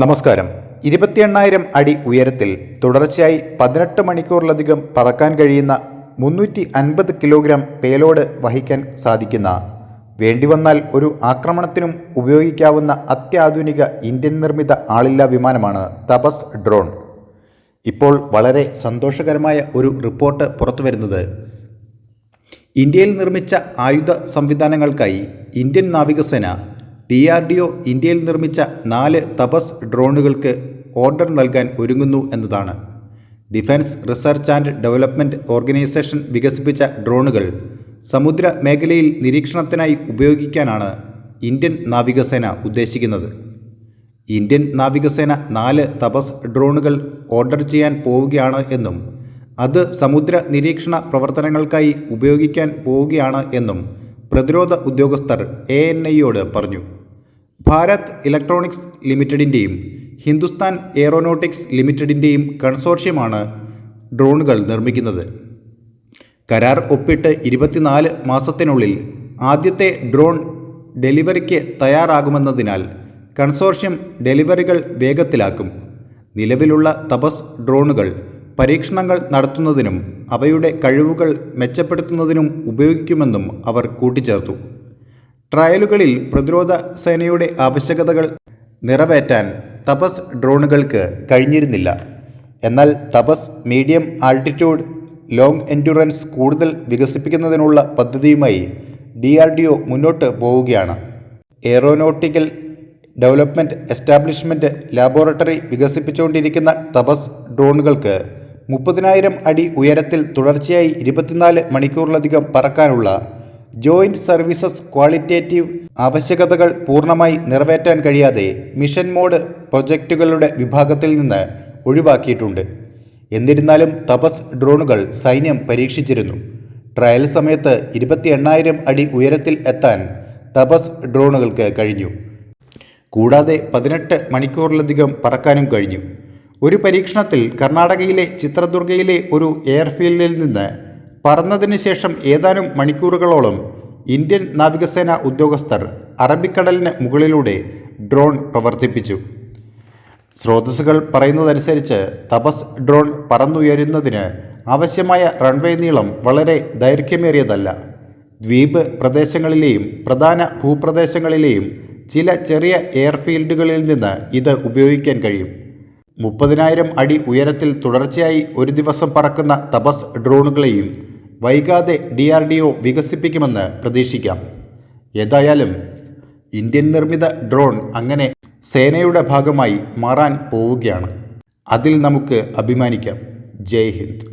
നമസ്കാരം. ഇരുപത്തിയെണ്ണായിരം അടി ഉയരത്തിൽ തുടർച്ചയായി പതിനെട്ട് മണിക്കൂറിലധികം പറക്കാൻ കഴിയുന്ന മുന്നൂറ്റി അൻപത് കിലോഗ്രാം പേലോഡ് വഹിക്കാൻ സാധിക്കുന്ന വേണ്ടിവന്നാൽ ഒരു ആക്രമണത്തിനും ഉപയോഗിക്കാവുന്ന അത്യാധുനിക ഇന്ത്യൻ നിർമ്മിത ആളില്ലാ വിമാനമാണ് തപസ് ഡ്രോൺ. ഇപ്പോൾ വളരെ സന്തോഷകരമായ ഒരു റിപ്പോർട്ട് പുറത്തു വരുന്നത് ഇന്ത്യയിൽ നിർമ്മിച്ച ആയുധ സംവിധാനങ്ങൾക്കായി ഇന്ത്യൻ നാവികസേന ഡി ആർ ഡി ഒ ഇന്ത്യയിൽ നിർമ്മിച്ച നാല് തപസ് ഡ്രോണുകൾക്ക് ഓർഡർ നൽകാൻ ഒരുങ്ങുന്നു എന്നതാണ്. Defence Research and Development Organisation വികസിപ്പിച്ച ഡ്രോണുകൾ സമുദ്ര മേഖലയിൽ നിരീക്ഷണത്തിനായി ഉപയോഗിക്കാനാണ് ഇന്ത്യൻ നാവികസേന ഉദ്ദേശിക്കുന്നത്. ഇന്ത്യൻ നാവികസേന നാല് തപസ് ഡ്രോണുകൾ ഓർഡർ ചെയ്യാൻ പോവുകയാണ് എന്നും അത് സമുദ്ര നിരീക്ഷണ പ്രവർത്തനങ്ങൾക്കായി ഉപയോഗിക്കാൻ പോവുകയാണ് എന്നും പ്രതിരോധ ഉദ്യോഗസ്ഥർ എ പറഞ്ഞു. ഭാരത് ഇലക്ട്രോണിക്സ് ലിമിറ്റഡിന്റെയും ഹിന്ദുസ്ഥാൻ എയറോനോട്ടിക്സ് ലിമിറ്റഡിന്റെയും കൺസോർഷ്യമാണ് ഡ്രോണുകൾ നിർമ്മിക്കുന്നത്. കരാർ ഒപ്പിട്ട് ഇരുപത്തിനാല് മാസത്തിനുള്ളിൽ ആദ്യത്തെ ഡ്രോൺ ഡെലിവറിക്ക് തയ്യാറാകുമെന്നതിനാൽ കൺസോർഷ്യം ഡെലിവറികൾ വേഗത്തിലാക്കും. നിലവിലുള്ള തപസ് ഡ്രോണുകൾ പരീക്ഷണങ്ങൾ നടത്തുന്നതിനും അവയുടെ കഴിവുകൾ മെച്ചപ്പെടുത്തുന്നതിനും ഉപയോഗിക്കുമെന്നും അവർ കൂട്ടിച്ചേർത്തു. ട്രയലുകളിൽ പ്രതിരോധ സേനയുടെ ആവശ്യകതകൾ നിറവേറ്റാൻ തപസ് ഡ്രോണുകൾക്ക് കഴിഞ്ഞിരുന്നില്ല. എന്നാൽ തപസ് മീഡിയം ആൾട്ടിറ്റ്യൂഡ് ലോങ് എൻഡ്യൂറൻസ് കൂടുതൽ വികസിപ്പിക്കുന്നതിനുള്ള പദ്ധതിയുമായി ഡി ആർ ഡി ഒ മുന്നോട്ട് പോവുകയാണ്. എയറോനോട്ടിക്കൽ ഡെവലപ്മെന്റ് എസ്റ്റാബ്ലിഷ്മെന്റ് ലാബോറട്ടറി വികസിപ്പിച്ചുകൊണ്ടിരിക്കുന്ന തപസ് ഡ്രോണുകൾക്ക് മുപ്പതിനായിരം അടി ഉയരത്തിൽ തുടർച്ചയായി ഇരുപത്തിനാല് മണിക്കൂറിലധികം പറക്കാനുള്ള ജോയിന്റ് സർവീസസ് ക്വാളിറ്റേറ്റീവ് ആവശ്യകതകൾ പൂർണമായി നിറവേറ്റാൻ കഴിയാതെ മിഷൻ മോഡ് പ്രൊജക്റ്റുകളുടെ വിഭാഗത്തിൽ നിന്ന് ഒഴിവാക്കിയിട്ടുണ്ട്. എന്നിരുന്നാലും തപസ് ഡ്രോണുകൾ സൈന്യം പരീക്ഷിച്ചിരുന്നു. ട്രയൽ സമയത്ത് ഇരുപത്തി എണ്ണായിരം അടി ഉയരത്തിൽ എത്താൻ തപസ് ഡ്രോണുകൾക്ക് കഴിഞ്ഞു. കൂടാതെ പതിനെട്ട് മണിക്കൂറിലധികം പറക്കാനും കഴിഞ്ഞു. ഒരു പരീക്ഷണത്തിൽ കർണാടകയിലെ ചിത്രദുർഗയിലെ ഒരു എയർഫീൽഡിൽ നിന്ന് പറന്നതിന് ശേഷം ഏതാനും മണിക്കൂറുകളോളം ഇന്ത്യൻ നാവികസേന ഉദ്യോഗസ്ഥർ അറബിക്കടലിന് മുകളിലൂടെ ഡ്രോൺ പ്രവർത്തിപ്പിച്ചു. സ്രോതസ്സുകൾ പറയുന്നതനുസരിച്ച് തപസ് ഡ്രോൺ പറന്നുയരുന്നതിന് ആവശ്യമായ റൺവേ നീളം വളരെ ദൈർഘ്യമേറിയതല്ല. ദ്വീപ് പ്രദേശങ്ങളിലെയും പ്രധാന ഭൂപ്രദേശങ്ങളിലെയും ചില ചെറിയ എയർഫീൽഡുകളിൽ നിന്ന് ഇത് ഉപയോഗിക്കാൻ കഴിയും. മുപ്പതിനായിരം അടി ഉയരത്തിൽ തുടർച്ചയായി ഒരു ദിവസം പറക്കുന്ന തപസ് ഡ്രോണുകളെയും വൈകാതെ ഡി ആർ ഡി ഒ വികസിപ്പിക്കുമെന്ന് പ്രതീക്ഷിക്കാം. ഏതായാലും ഇന്ത്യൻ നിർമ്മിത ഡ്രോൺ അങ്ങനെ സേനയുടെ ഭാഗമായി മാറാൻ പോവുകയാണ്. അതിൽ നമുക്ക് അഭിമാനിക്കാം. ജയ് ഹിന്ദ്.